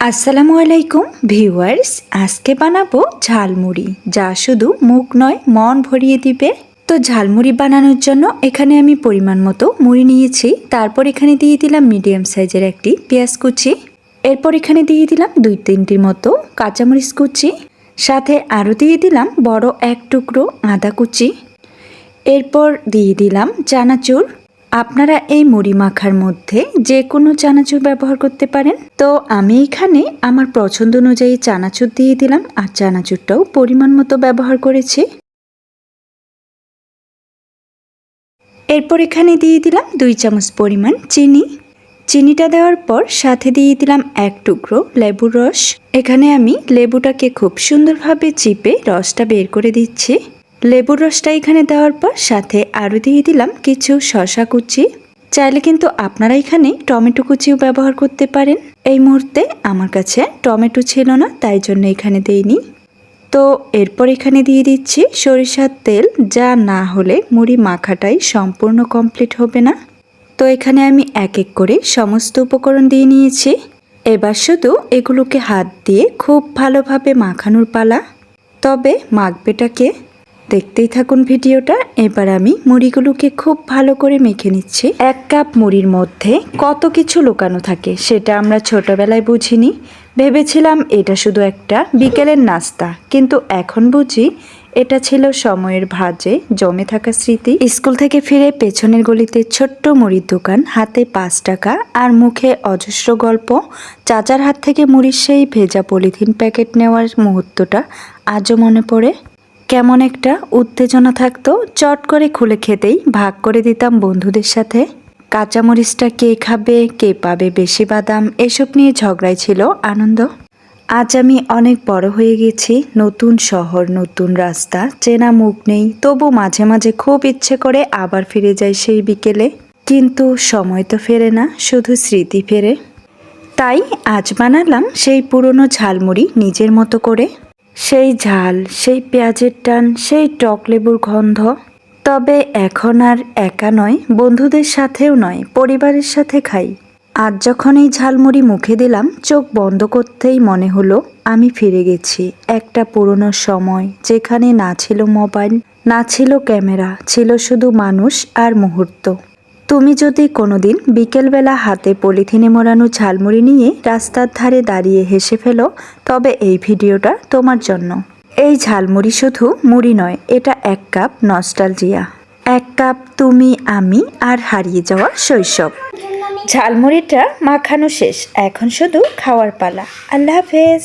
আসসালামু আলাইকুম ভিউয়ার্স, আজকে বানাবো ঝালমুড়ি, যা শুধু মুখ নয়, মন ভরিয়ে দিবে। তো ঝালমুড়ি বানানোর জন্য এখানে আমি পরিমাণ মতো মুড়ি নিয়েছি। তারপর এখানে দিয়ে দিলাম মিডিয়াম সাইজের একটি পেঁয়াজ কুচি। এরপর এখানে দিয়ে দিলাম দুই তিনটির মতো কাঁচামরিচ কুচি। সাথে আরও দিয়ে দিলাম বড় এক টুকরো আদা কুচি। এরপর দিয়ে দিলাম চানাচুর। আপনারা এই মুড়ি মাখার মধ্যে যে কোনো চানাচুর ব্যবহার করতে পারেন। তো আমি এখানে আমার পছন্দ অনুযায়ী চানাচুর দিয়ে দিলাম আর চানাচুরটাও পরিমাণ মতো ব্যবহার করেছি। এরপর এখানে দিয়ে দিলাম দুই চামচ পরিমাণ চিনি। চিনিটা দেওয়ার পর সাথে দিয়ে দিলাম এক টুকরো লেবুর রস। এখানে আমি লেবুটাকে খুব সুন্দরভাবে চিপে রসটা বের করে দিচ্ছি। লেবুর রসটা এখানে দেওয়ার পর সাথে আরও দিয়ে দিলাম কিছু শশা কুচি। চাইলে কিন্তু আপনারা এখানে টমেটো কুচিও ব্যবহার করতে পারেন। এই মুহূর্তে আমার কাছে টমেটো ছিল না, তাই জন্য এখানে দেইনি। তো এরপর এখানে দিয়ে দিচ্ছি সরিষার তেল, যা না হলে মুড়ি মাখাটাই সম্পূর্ণ কমপ্লিট হবে না। তো এখানে আমি এক এক করে সমস্ত উপকরণ দিয়ে নিয়েছি। এবার শুধু এগুলোকে হাত দিয়ে খুব ভালোভাবে মাখানোর পালা। তবে মাখবেটাকে দেখতেই থাকুন ভিডিওটা। এবার আমি মুড়িগুলোকে খুব ভালো করে মেখে নিচ্ছি। এক কাপ মুড়ির মধ্যে কত কিছু লুকানো থাকে সেটা আমরা ছোটবেলায় বুঝিনি। ভেবেছিলাম এটা শুধু একটা বিকেলের নাস্তা, কিন্তু এখন বুঝি এটা ছিল সময়ের ভাজে জমে থাকা স্মৃতি। স্কুল থেকে ফিরে পেছনের গলিতে ছোট্ট মুড়ির দোকান, হাতে পাঁচ টাকা আর মুখে অজস্র গল্প। চাচার হাত থেকে মুড়ির সেই ভেজা পলিথিন প্যাকেট নেওয়ার মুহূর্তটা আজও মনে পড়ে। কেমন একটা উত্তেজনা থাকতো, চট করে খুলে খেতেই ভাগ করে দিতাম বন্ধুদের সাথে। কাঁচামরিচটা কে খাবে, কে পাবে বেশি বাদাম, এসব নিয়ে ঝগড়াই ছিল আনন্দ। আজ আমি অনেক বড় হয়ে গেছি, নতুন শহর, নতুন রাস্তা, চেনা মুখ নেই, তবু মাঝে মাঝে খুব ইচ্ছে করে আবার ফিরে যাই সেই বিকেলে। কিন্তু সময় তো ফেরে না, শুধু স্মৃতি ফেরে। তাই আজ বানালাম সেই পুরনো ঝালমুড়ি নিজের মতো করে। সেই ঝাল, সেই পেঁয়াজের টান, সেই টক লেবুর গন্ধ। তবে এখন আর একা নয়, বন্ধুদের সাথেও নয়, পরিবারের সাথে খাই। আজ যখন এই ঝালমুড়ি মুখে দিলাম, চোখ বন্ধ করতেই মনে হলো, আমি ফিরে গেছি একটা পুরনো সময়, যেখানে না ছিল মোবাইল, না ছিল ক্যামেরা, ছিল শুধু মানুষ আর মুহূর্ত। তুমি যদি কোনোদিন বিকেলবেলা হাতে পলিথিনে মোড়ানো ঝালমুড়ি নিয়ে রাস্তার ধারে দাঁড়িয়ে হেসে ফেলো, তবে এই ভিডিওটা তোমার জন্য। এই ঝালমুড়ি শুধু মুড়ি নয়, এটা এক কাপ নস্টালজিয়া। এক কাপ তুমি, আমি আর হারিয়ে যাওয়া শৈশব। ঝালমুড়িটা মাখানো শেষ, এখন শুধু খাওয়ার পালা। আল্লাহ হাফেজ।